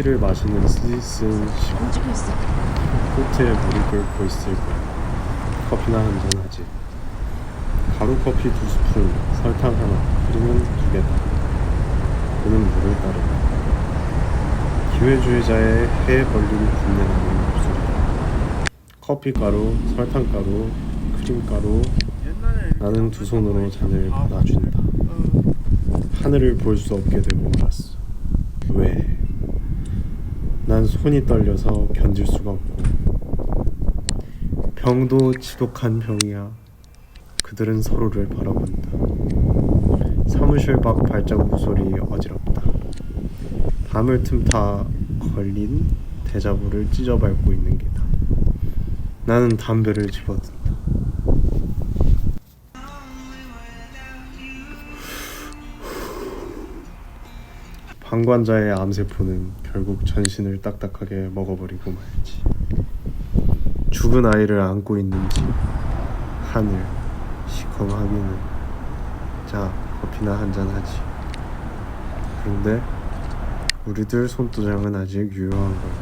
커피를 마시는 있어. 코트에 물을 끓고 있을 거야. 커피나 한 잔 하지. 가루 커피 두 스푼, 설탕 하나, 크림은 두 개다. 그는 물을 따르다. 기회주의자의 해 벌린 분내나는 목소리. 커피 가루, 설탕 가루, 크림 가루. 나는 두 손으로 잔을 받아준다. 하늘을 볼 수 없게 되고 말았어. 왜? 난 손이 떨려서 견딜 수가 없고 병도 지독한 병이야. 그들은 서로를 바라본다. 사무실 밖 발자국 소리 어지럽다. 밤을 틈타 걸린 대자보를 찢어밟고 있는 게다. 나는 담배를 집어든 방관자의 암세포는 결국 전신을 딱딱하게 먹어버리고 말지. 죽은 아이를 안고 있는 집, 하늘, 시커하기는 자, 커피나 한잔 하지. 그런데 우리들 손도장은 아직 유효한 걸까?